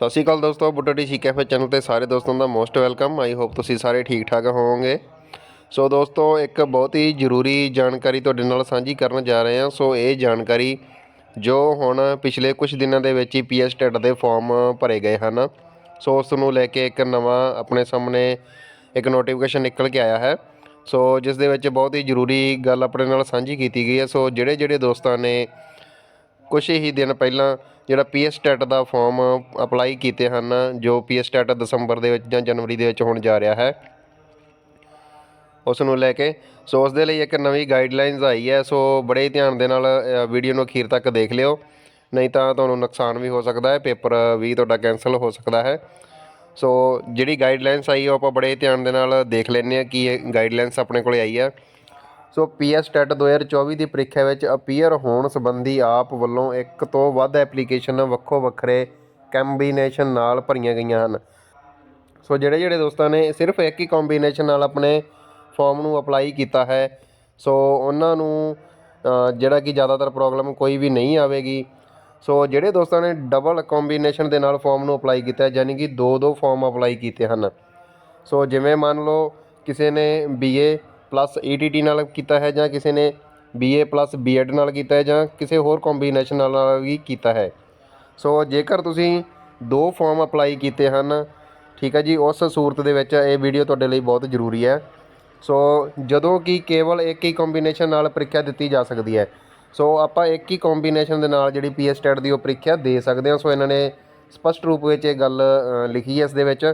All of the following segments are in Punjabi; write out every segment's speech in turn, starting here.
ਸਤਿ ਸ਼੍ਰੀ ਅਕਾਲ ਦੋਸਤੋ ਬੁੱਟਾ ਟੀ ਕੈਫੇ ਚੈਨਲ ਤੇ ਸਾਰੇ ਦੋਸਤਾਂ ਦਾ ਮੋਸਟ ਵੈਲਕਮ। ਆਈ ਹੋਪ ਤੁਸੀਂ ਸਾਰੇ ਠੀਕ ਠਾਕ ਹੋਵੋਗੇ। ਸੋ ਦੋਸਤੋ, ਇੱਕ ਬਹੁਤ ਹੀ ਜ਼ਰੂਰੀ ਜਾਣਕਾਰੀ ਤੁਹਾਡੇ ਨਾਲ ਸਾਂਝੀ ਕਰਨ ਜਾ ਰਹੇ ਹਾਂ। ਸੋ ਇਹ ਜਾਣਕਾਰੀ ਜੋ ਹੁਣ ਪਿਛਲੇ ਕੁਝ ਦਿਨਾਂ ਦੇ ਵਿੱਚ ਹੀ ਪੀਐਸ ਟੈਟ ਦੇ ਫਾਰਮ ਭਰੇ ਗਏ ਹਨ। ਸੋ ਉਸ ਨੂੰ ਲੈ ਕੇ ਇੱਕ ਨਵਾਂ ਆਪਣੇ ਸਾਹਮਣੇ ਇੱਕ ਨੋਟੀਫਿਕੇਸ਼ਨ ਨਿਕਲ ਕੇ ਆਇਆ ਹੈ। ਸੋ ਜਿਸ ਦੇ ਵਿੱਚ ਬਹੁਤ ਹੀ ਜ਼ਰੂਰੀ ਗੱਲ ਆਪਣੇ ਨਾਲ ਸਾਂਝੀ ਕੀਤੀ ਗਈ ਹੈ। ਸੋ ਜਿਹੜੇ ਜਿਹੜੇ ਦੋਸਤਾਂ ਨੇ ਕੁਝ ਹੀ ਦਿਨ ਪਹਿਲਾਂ ਜਿਹੜਾ ਪੀ ਪੀਐਸ ਟੈਟ ਦਾ ਫਾਰਮ ਅਪਲਾਈ ਕੀਤੇ ਹਨ, ਜੋ ਪੀ ਪੀਐਸ ਟੈਟ ਦਸੰਬਰ ਦੇ ਵਿੱਚ ਜਾਂ ਜਨਵਰੀ ਦੇ ਵਿੱਚ ਹੋਣ ਜਾ ਰਿਹਾ ਹੈ। ਉਸ ਨੂੰ ਲੈ ਕੇ, ਸੋ ਉਸ ਦੇ ਲਈ ਇੱਕ ਨਵੀਂ ਗਾਈਡਲਾਈਨਸ ਆਈ ਹੈ, ਸੋ ਬੜੇ ਧਿਆਨ ਦੇ ਨਾਲ ਵੀਡੀਓ ਨੂੰ ਅਖੀਰ ਤੱਕ ਦੇਖ ਲਿਓ। ਨਹੀਂ ਤਾਂ ਤੁਹਾਨੂੰ ਨੁਕਸਾਨ ਵੀ ਹੋ ਸਕਦਾ ਹੈ, ਪੇਪਰ ਵੀ ਤੁਹਾਡਾ ਕੈਨਸਲ ਹੋ ਸਕਦਾ ਹੈ। ਸੋ ਜਿਹੜੀ ਗਾਈਡਲਾਈਨਸ ਆਈ, ਉਹ ਆਪਾਂ ਬੜੇ ਧਿਆਨ ਦੇ ਨਾਲ ਦੇਖ ਲੈਂਦੇ ਹਾਂ ਕਿ ਇਹ ਗਾਈਡਲਾਈਨਸ ਆਪਣੇ ਕੋਲੇ ਆਈ ਹੈ। ਸੋ ਪੀਐਸ ਟੈਟ 2024 ਦੀ ਪ੍ਰੀਖਿਆ ਵਿੱਚ ਅਪੀਅਰ ਹੋਣ ਸੰਬੰਧੀ ਆਪ ਵੱਲੋਂ ਇੱਕ ਤੋਂ ਵੱਧ ਐਪਲੀਕੇਸ਼ਨ ਵੱਖੋ ਵੱਖਰੇ ਕੰਬੀਨੇਸ਼ਨ ਨਾਲ ਭਰੀਆਂ ਗਈਆਂ ਹਨ। ਸੋ ਜਿਹੜੇ ਜਿਹੜੇ ਦੋਸਤਾਂ ਨੇ ਸਿਰਫ ਇੱਕ ਹੀ ਕੰਬੀਨੇਸ਼ਨ ਨਾਲ ਆਪਣੇ ਫਾਰਮ ਨੂੰ ਅਪਲਾਈ ਕੀਤਾ ਹੈ। ਸੋ ਉਹਨਾਂ ਨੂੰ ਜਿਹੜਾ ਕਿ ਜ਼ਿਆਦਾਤਰ ਪ੍ਰੋਬਲਮ ਕੋਈ ਵੀ ਨਹੀਂ ਆਵੇਗੀ। ਸੋ ਜਿਹੜੇ ਦੋਸਤਾਂ ਨੇ ਡਬਲ ਕੰਬੀਨੇਸ਼ਨ ਦੇ ਨਾਲ ਫਾਰਮ ਨੂੰ ਅਪਲਾਈ ਕੀਤਾ ਹੈ ਯਾਨੀ ਕਿ ਦੋ ਦੋ ਫਾਰਮ ਅਪਲਾਈ ਕੀਤੇ ਹਨ। ਸੋ ਜਿਵੇਂ ਮੰਨ ਲਓ ਕਿਸੇ ਨੇ ਬੀਏ ਪਲੱਸ ਈਟੀਟੀ ਨਾਲ ਕੀਤਾ ਹੈ ਜਾਂ ਕਿਸੇ ਨੇ ਬੀਏ ਪਲੱਸ ਬੀਐਡ ਨਾਲ ਕੀਤਾ ਹੈ ਜਾਂ ਕਿਸੇ ਹੋਰ ਕੰਬੀਨੇਸ਼ਨ ਨਾਲ ਵੀ ਕੀਤਾ ਹੈ। ਸੋ ਜੇਕਰ ਤੁਸੀਂ ਦੋ ਫਾਰਮ ਅਪਲਾਈ ਕੀਤੇ ਹਨ, ਠੀਕ ਹੈ ਜੀ, ਉਸ ਸੂਰਤ ਦੇ ਵਿੱਚ ਇਹ ਵੀਡੀਓ ਤੁਹਾਡੇ ਲਈ ਬਹੁਤ ਜ਼ਰੂਰੀ ਹੈ। ਸੋ ਜਦੋਂ ਕਿ ਕੇਵਲ ਇੱਕ ਹੀ ਕੰਬੀਨੇਸ਼ਨ ਨਾਲ ਪ੍ਰੀਖਿਆ ਦਿੱਤੀ ਜਾ ਸਕਦੀ ਹੈ। ਸੋ ਆਪਾਂ ਇੱਕ ਹੀ ਕੰਬੀਨੇਸ਼ਨ ਦੇ ਨਾਲ ਜਿਹੜੀ ਪੀਐਸ ਟੈਟ ਦੀ ਉਹ ਪ੍ਰੀਖਿਆ ਦੇ ਸਕਦੇ ਹਾਂ। ਸੋ ਇਹਨਾਂ ਨੇ ਸਪਸ਼ਟ ਰੂਪ ਵਿੱਚ ਇਹ ਗੱਲ ਲਿਖੀ ਹੈ ਇਸ ਦੇ ਵਿੱਚ।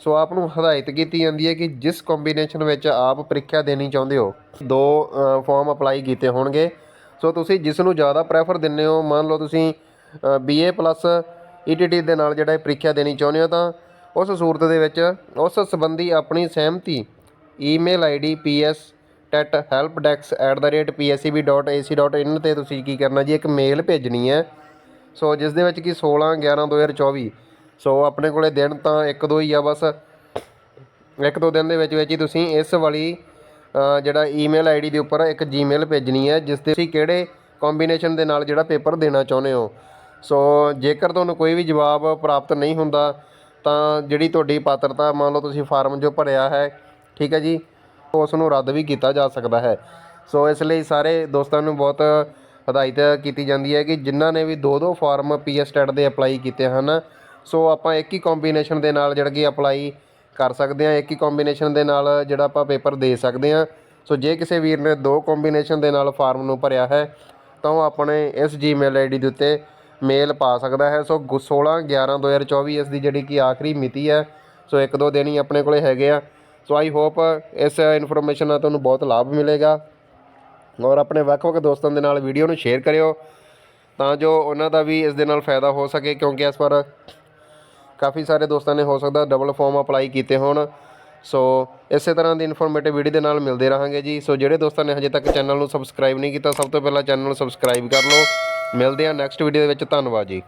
ਸੋ ਆਪ ਨੂੰ ਹਦਾਇਤ ਕੀਤੀ ਜਾਂਦੀ ਹੈ ਕਿ ਜਿਸ ਕੰਬੀਨੇਸ਼ਨ ਵਿੱਚ ਆਪ ਪ੍ਰੀਖਿਆ ਦੇਣੀ ਚਾਹੁੰਦੇ ਹੋ, ਦੋ ਫਾਰਮ ਅਪਲਾਈ ਕੀਤੇ ਹੋਣਗੇ। ਸੋ ਤੁਸੀਂ ਜਿਸ ਨੂੰ ਜ਼ਿਆਦਾ ਪ੍ਰੈਫਰ ਦਿੰਦੇ ਹੋ, ਮੰਨ ਲਓ ਤੁਸੀਂ ਬੀਏ ਪਲੱਸ ਈਟੀਟੀ ਦੇ ਨਾਲ ਜਿਹੜਾ ਪ੍ਰੀਖਿਆ ਦੇਣੀ ਚਾਹੁੰਦੇ ਹੋ ਤਾਂ ਉਸ ਸੂਰਤ ਦੇ ਵਿੱਚ ਉਸ ਸੰਬੰਧੀ ਆਪਣੀ ਸਹਿਮਤੀ ਈਮੇਲ ਆਈਡੀ ps.helpdesk@pscb.ac.in ਤੇ ਤੁਸੀਂ ਕੀ ਕਰਨਾ ਜੀ, ਇੱਕ ਮੇਲ ਭੇਜਣੀ ਹੈ। ਸੋ ਜਿਸ ਦੇ ਵਿੱਚ ਕਿ 16 11 2024 ਸੋ ਆਪਣੇ ਕੋਲੇ ਦਿਨ ਤਾਂ ਇੱਕ ਦੋ ਹੀ ਆ ਬਸ। ਇੱਕ ਦੋ ਦਿਨ ਦੇ ਵਿੱਚ ਵਿੱਚ ਹੀ ਤੁਸੀਂ ਇਸ ਵਾਲੀ ਜਿਹੜਾ ਈਮੇਲ ਆਈਡੀ ਦੇ ਉੱਪਰ ਇੱਕ ਜੀਮੇਲ ਭੇਜਣੀ ਹੈ, ਜਿਸ 'ਤੇ ਤੁਸੀਂ ਕਿਹੜੇ ਕੰਬੀਨੇਸ਼ਨ ਦੇ ਨਾਲ ਜਿਹੜਾ ਪੇਪਰ ਦੇਣਾ ਚਾਹੁੰਦੇ ਹੋ। ਸੋ ਜੇਕਰ ਤੁਹਾਨੂੰ ਕੋਈ ਵੀ ਜਵਾਬ ਪ੍ਰਾਪਤ ਨਹੀਂ ਹੁੰਦਾ, ਤਾਂ ਜਿਹੜੀ ਤੁਹਾਡੀ ਪਾਤਰਤਾ, ਮੰਨ ਲਓ ਤੁਸੀਂ ਫਾਰਮ ਜੋ ਭਰਿਆ ਹੈ, ਠੀਕ ਹੈ ਜੀ, ਉਸ ਨੂੰ ਰੱਦ ਵੀ ਕੀਤਾ ਜਾ ਸਕਦਾ ਹੈ। ਸੋ ਇਸ ਲਈ ਸਾਰੇ ਦੋਸਤਾਂ ਨੂੰ ਬਹੁਤ ਹਦਾਇਤ ਕੀਤੀ ਜਾਂਦੀ ਹੈ ਕਿ ਜਿਨ੍ਹਾਂ ਨੇ ਵੀ ਦੋ ਦੋ ਫਾਰਮ ਪੀਐਸ ਟੈਟ ਦੇ ਅਪਲਾਈ ਕੀਤੇ ਹਨ ਸੋ ਆਪਾਂ ਇੱਕ ਹੀ ਕੰਬੀਨੇਸ਼ਨ ਦੇ ਨਾਲ ਜਿਹੜਾ ਕਿ ਅਪਲਾਈ ਕਰ ਸਕਦੇ ਹਾਂ, ਇੱਕ ਹੀ ਕੰਬੀਨੇਸ਼ਨ ਦੇ ਨਾਲ ਜਿਹੜਾ ਆਪਾਂ ਪੇਪਰ ਦੇ ਸਕਦੇ ਹਾਂ। ਸੋ ਜੇ ਕਿਸੇ ਵੀਰ ਨੇ ਦੋ ਕੰਬੀਨੇਸ਼ਨ ਦੇ ਨਾਲ ਫਾਰਮ ਨੂੰ ਭਰਿਆ ਹੈ, ਤਾਂ ਉਹ ਆਪਣੇ ਇਸ ਜੀਮੇਲ ਆਈਡੀ ਦੇ ਉੱਤੇ ਮੇਲ ਪਾ ਸਕਦਾ ਹੈ। ਸੋ ਗੁ- 16 11 2024 ਇਸ ਦੀ ਜਿਹੜੀ ਕਿ ਆਖਰੀ ਮਿਤੀ ਹੈ, ਸੋ ਇੱਕ ਦੋ ਦਿਨ ਹੀ ਆਪਣੇ ਕੋਲੇ ਹੈਗੇ ਆ। ਸੋ ਆਈ ਹੋਪ ਇਸ ਇਨਫੋਰਮੇਸ਼ਨ ਨਾਲ ਤੁਹਾਨੂੰ ਬਹੁਤ ਲਾਭ ਮਿਲੇਗਾ। ਔਰ ਆਪਣੇ ਵੱਖ-ਵੱਖ ਦੋਸਤਾਂ ਦੇ ਨਾਲ ਵੀਡੀਓ ਨੂੰ ਸ਼ੇਅਰ ਕਰਿਓ, ਤਾਂ ਜੋ ਉਹਨਾਂ ਦਾ ਵੀ ਇਸ ਦੇ ਨਾਲ ਫਾਇਦਾ ਹੋ ਸਕੇ, ਕਿਉਂਕਿ ਇਸ ਵਾਰ ਕਾਫੀ ਸਾਰੇ ਦੋਸਤਾਂ ਨੇ ਹੋ ਸਕਦਾ ਡਬਲ ਫਾਰਮ ਅਪਲਾਈ ਕੀਤੇ ਹੋਣ। ਸੋ ਇਸੇ ਤਰ੍ਹਾਂ ਦੀ ਇਨਫੋਰਮੇਟਿਵ ਵੀਡੀਓ ਦੇ ਨਾਲ ਮਿਲਦੇ ਰਹਾਂਗੇ ਜੀ। ਸੋ ਜਿਹੜੇ ਦੋਸਤਾਂ ਨੇ ਹਜੇ ਤੱਕ ਚੈਨਲ ਨੂੰ ਸਬਸਕ੍ਰਾਈਬ ਨਹੀਂ ਕੀਤਾ, ਸਭ ਤੋਂ ਪਹਿਲਾਂ ਚੈਨਲ ਨੂੰ ਸਬਸਕ੍ਰਾਈਬ ਕਰ ਲਓ। ਮਿਲਦੇ ਹਾਂ ਨੈਕਸਟ ਵੀਡੀਓ ਦੇ ਵਿੱਚ। ਧੰਨਵਾਦ ਜੀ।